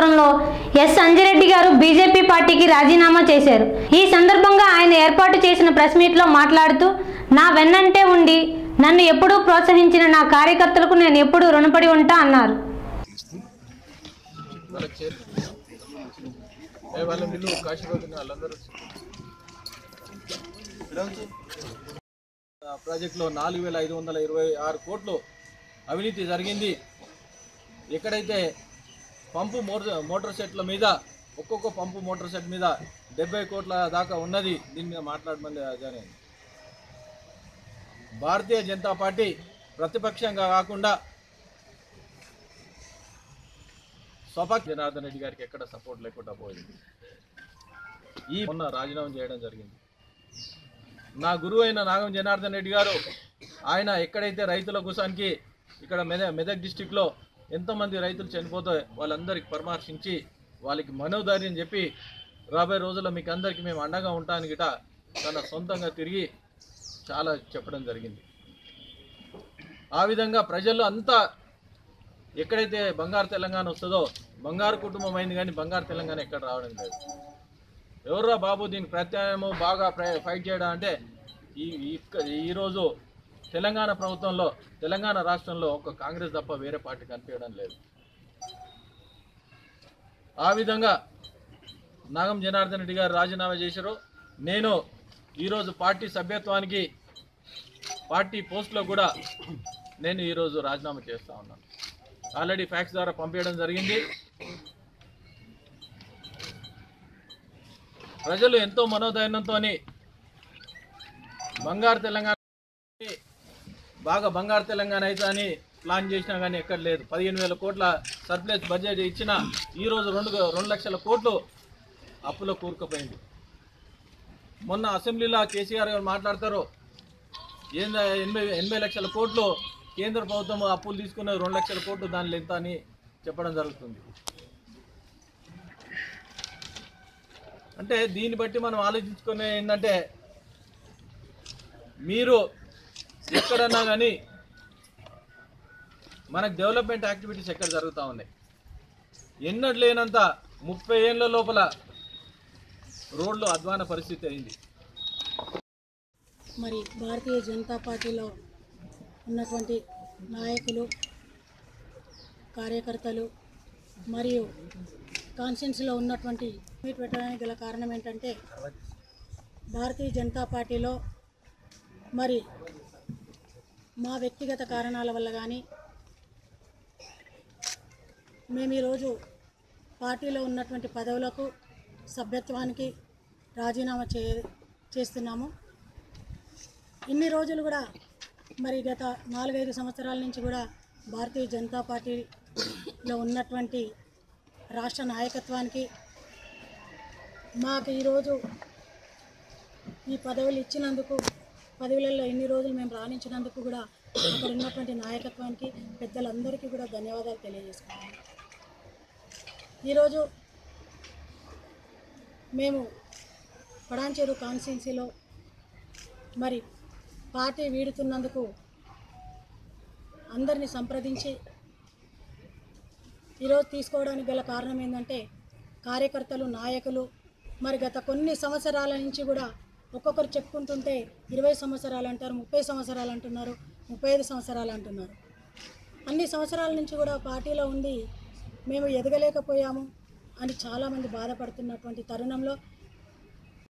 అనంతపురంలో ఎస్ అంజిరెడ్డి గారు బీజేపీ పార్టీకి రాజీనామా చేశారు. ఈ సందర్భంగా ఆయన ఏర్పాటు చేసిన ప్రెస్ మీట్లో మాట్లాడుతూ నా వెన్నంటే ఉండి నన్ను ఎప్పుడూ ప్రోత్సహించిన నా కార్యకర్తలకు నేను ఎప్పుడూ రుణపడి ఉంటా అన్నారు. ప్రాజెక్టులో నాలుగు వేల ఐదు వందల ఇరవై ఆరు కోట్లు అవినీతి జరిగింది. ఎక్కడైతే పంపు మోటార్ మోటార్ సెట్ల మీద ఒక్కొక్క పంపు మోటార్ సెట్ మీద డెబ్బై కోట్ల దాకా ఉన్నది. దీని మీద మాట్లాడమని అదే భారతీయ జనతా పార్టీ ప్రతిపక్షంగా కాకుండా స్వపక్ జనార్దన్ రెడ్డి గారికి ఎక్కడ సపోర్ట్ లేకుండా పోయింది. ఈ మొన్న రాజీనామా చేయడం జరిగింది. నా గురువు అయిన నాగం జనార్దన్ రెడ్డి గారు ఆయన ఎక్కడైతే రైతుల కుసానికి ఇక్కడ మెద మెదక్ డిస్టిక్లో ఎంతోమంది రైతులు చనిపోతే వాళ్ళందరికీ పరామర్శించి వాళ్ళకి మనోధైర్యం చెప్పి రాబోయే రోజుల్లో మీకు అందరికీ మేము అండగా ఉంటానికి గిట తన సొంతంగా తిరిగి చాలా చెప్పడం జరిగింది. ఆ విధంగా ప్రజలు అంతా ఎక్కడైతే బంగారు తెలంగాణ వస్తుందో బంగారు కుటుంబం అయింది కానీ బంగారు తెలంగాణ ఎక్కడ రావడం లేదు. ఎవర్రా బాబు దీనికి ప్రత్యామ్నాయము బాగా ఫైట్ చేయడం అంటే ఈ ఈ- ఈరోజు తెలంగాణ ప్రభుత్వంలో తెలంగాణ రాష్ట్రంలో ఒక కాంగ్రెస్ తప్ప వేరే పార్టీ కనిపించడం లేదు. ఆ విధంగా నాగం జనార్దన్ రెడ్డి గారు రాజీనామా చేశారు. నేను ఈరోజు పార్టీ సభ్యత్వానికి పార్టీ పోస్ట్లో కూడా నేను ఈరోజు రాజీనామా చేస్తా ఉన్నాను. ఆల్రెడీ ఫ్యాక్స్ ద్వారా పంపించడం జరిగింది. ప్రజలు ఎంతో మనోధైర్యంతో బంగారు తెలంగాణ బాగా బంగారు తెలంగాణ అయితే అని ప్లాన్ చేసినా కానీ ఎక్కడ లేదు. పదిహేను వేల కోట్ల సర్ప్లస్ బడ్జెట్ ఇచ్చిన ఈరోజు రెండు రెండు లక్షల కోట్లు అప్పులో కూరుకుపోయింది. మొన్న అసెంబ్లీలో కేసీఆర్ గారు మాట్లాడతారు ఏందా ఎనభై ఎనభై లక్షల కోట్లు కేంద్ర ప్రభుత్వం అప్పులు తీసుకున్న రెండు లక్షల కోట్లు దానిలో ఎంత అని చెప్పడం జరుగుతుంది. అంటే దీన్ని బట్టి మనం ఆలోచించుకునే ఏంటంటే మీరు ఎక్కడన్నా కానీ మనకు డెవలప్మెంట్ యాక్టివిటీస్ ఎక్కడ జరుగుతూ ఉన్నాయి? ఎన్నడు లేనంత ముప్పై ఏళ్ళ లోపల రోడ్లు అధ్వాన పరిస్థితి అయింది. మరి భారతీయ జనతా పార్టీలో ఉన్నటువంటి నాయకులు కార్యకర్తలు మరియు కాన్షియన్స్లో ఉన్నటువంటి మీట్ పెట్టడానికి గల కారణం ఏంటంటే భారతీయ జనతా పార్టీలో మరి మా వ్యక్తిగత కారణాల వల్ల కానీ మేము ఈరోజు పార్టీలో ఉన్నటువంటి పదవులకు సభ్యత్వానికి రాజీనామా చే చేస్తున్నాము. ఇన్ని రోజులు కూడా మరి గత నాలుగైదు సంవత్సరాల నుంచి కూడా భారతీయ జనతా పార్టీలో ఉన్నటువంటి రాష్ట్ర నాయకత్వానికి మాకు ఈరోజు ఈ పదవులు ఇచ్చినందుకు పదవులలో ఎన్ని రోజులు మేము రాణించినందుకు కూడా అక్కడ ఉన్నటువంటి నాయకత్వానికి పెద్దలందరికీ కూడా ధన్యవాదాలు తెలియజేసుకున్నాము ఈరోజు మేము పడాంచేరు కాన్స్టిట్యున్సీలో మరి పార్టీ వీడుతున్నందుకు అందరినీ సంప్రదించి ఈరోజు తీసుకోవడానికి గల కారణం ఏంటంటే కార్యకర్తలు నాయకులు మరి గత కొన్ని సంవత్సరాల నుంచి కూడా ఒక్కొక్కరు చెప్పుకుంటుంటే ఇరవై సంవత్సరాలు అంటారు ముప్పై సంవత్సరాలు అంటున్నారు ముప్పై ఐదు సంవత్సరాలు అంటున్నారు. అన్ని సంవత్సరాల నుంచి కూడా పార్టీలో ఉండి మేము ఎదగలేకపోయాము అని చాలామంది బాధపడుతున్నటువంటి తరుణంలో